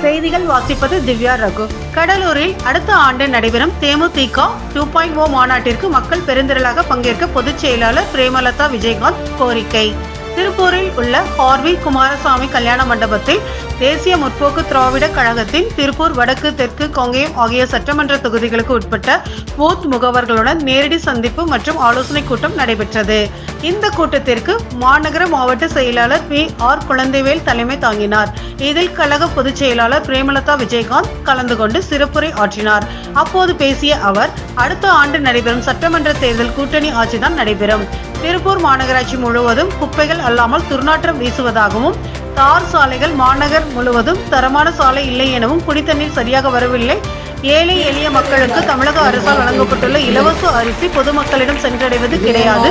செய்திகள் வாசிப்பது திவ்யா ரகு. கடலூரில் அடுத்த ஆண்டு நடைபெறும் தேமுதிக டூ பாயிண்ட் ஓ மாநாட்டிற்கு மக்கள் பெருந்திரளாக பங்கேற்க பொதுச் செயலாளர் பிரேமலதா விஜயகாந்த் கோரிக்கை. திருப்பூரில் உள்ள ஹார்வி குமாரசாமி கல்யாண மண்டபத்தில் தேசிய முற்போக்கு திராவிட கழகத்தின் திருப்பூர் வடக்கு தெற்கு கொங்கேயம் ஆகிய சட்டமன்ற தொகுதிகளுக்கு உட்பட்ட பூத் முகவர்களுடன் நேரடி சந்திப்பு மற்றும் ஆலோசனை கூட்டம் நடைபெற்றது. இந்த கூட்டத்திற்கு மாநகர மாவட்ட செயலாளர் பி. ஆர். குழந்தைவேல் தலைமை தாங்கினார். இதில் கழக பொதுச் செயலாளர் பிரேமலதா விஜயகாந்த் கலந்து கொண்டு சிறப்புரை ஆற்றினார். அப்போது பேசிய அவர் அடுத்த ஆண்டு நடைபெறும் சட்டமன்ற தேர்தல் கூட்டணி ஆட்சிதான் நடைபெறும். திருப்பூர் மாநகராட்சி முழுவதும் குப்பைகள் அல்லாமல் துர்நாற்றம் வீசுவதாகவும் தார் சாலைகள் மாநகர் முழுவதும் தரமான சாலை இல்லை எனவும் குடித்தண்ணீர் சரியாக வரவில்லை. ஏழை எளிய மக்களுக்கு தமிழக அரசால் வழங்கப்பட்டுள்ள இலவச அரிசி பொதுமக்களிடம் சென்றடைவது கிடையாது.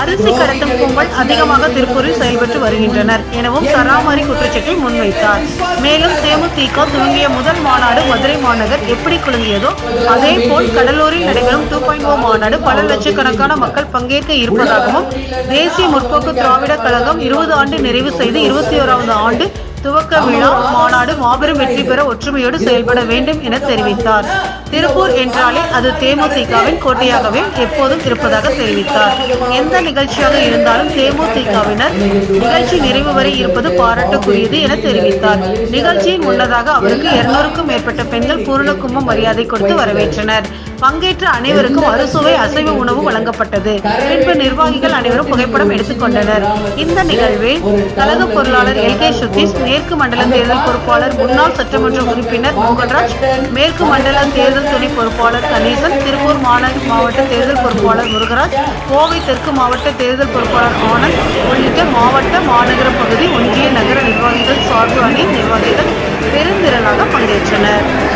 அரிசி கடத்தும் கும்பல் அதிகமாக திருப்பூரில் செயல்பட்டு வருகின்றனர் எனவும் சராமாரி குற்றச்சாட்டை முன்வைத்தார். மேலும் தேமுதிக துவங்கிய முதல் மாநாடு மதுரை மாநகர் எப்படி குலுங்கியதோ அதே போல் கடலூரில் நடைபெறும் டூ பாயிண்ட் ஓ மாநாடு பல லட்சக்கணக்கான மக்கள் பங்கேற்க இருப்பதாகவும் தேசிய முற்போக்கு திராவிட கழகம் இருபது ஆண்டு நிறைவு செய்து இருபத்தி ஓராவது ஆண்டு துவக்க விழா மாநாடு மாபெரும் வெற்றி பெற ஒற்றுமையோடு செயல்பட வேண்டும் என தெரிவித்தார். திருப்பூர் என்றாலே அது தேமுதிகவின் கோட்டையாகவே எப்போதும் இருப்பதாக தெரிவித்தார். எந்த நிகழ்ச்சியாக இருந்தாலும் தேமுதிகவினர் நிகழ்ச்சி நிறைவு வரை இருப்பது பாராட்டுக்குரியது என தெரிவித்தார். நிகழ்ச்சியின் முன்னதாக அவருக்கு இருநூறுக்கும் மேற்பட்ட பெண்கள் பூர்ண கும்ப மரியாதை கொடுத்து வரவேற்றனர். பங்கேற்ற அனைவருக்கும் அறுசுவை அசைவ உணவு வழங்கப்பட்டது. பின்பு நிர்வாகிகள் அனைவரும் புகைப்படம் எடுத்துக்கொண்டனர். இந்த நிகழ்வில் கழக பொருளாளர் எல். கே. சுதீஷ் மேற்கு மண்டல தேர்தல் பொறுப்பாளர் முன்னாள் சட்டமன்ற உறுப்பினர் மோகன்ராஜ் மேற்கு மண்டல தேர்தல் துணை பொறுப்பாளர் கணேசன் திருப்பூர் மாநகர் மாவட்ட தேர்தல் பொறுப்பாளர் முருகராஜ் கோவை தெற்கு மாவட்ட தேர்தல் பொறுப்பாளர் ஆனந்த் உள்ளிட்ட மாவட்ட மாநகர பகுதி ஒன்றிய நகர நிர்வாகிகள் சார்பு அணி நிர்வாகிகள் பெருந்திரளாக பங்கேற்றனர்.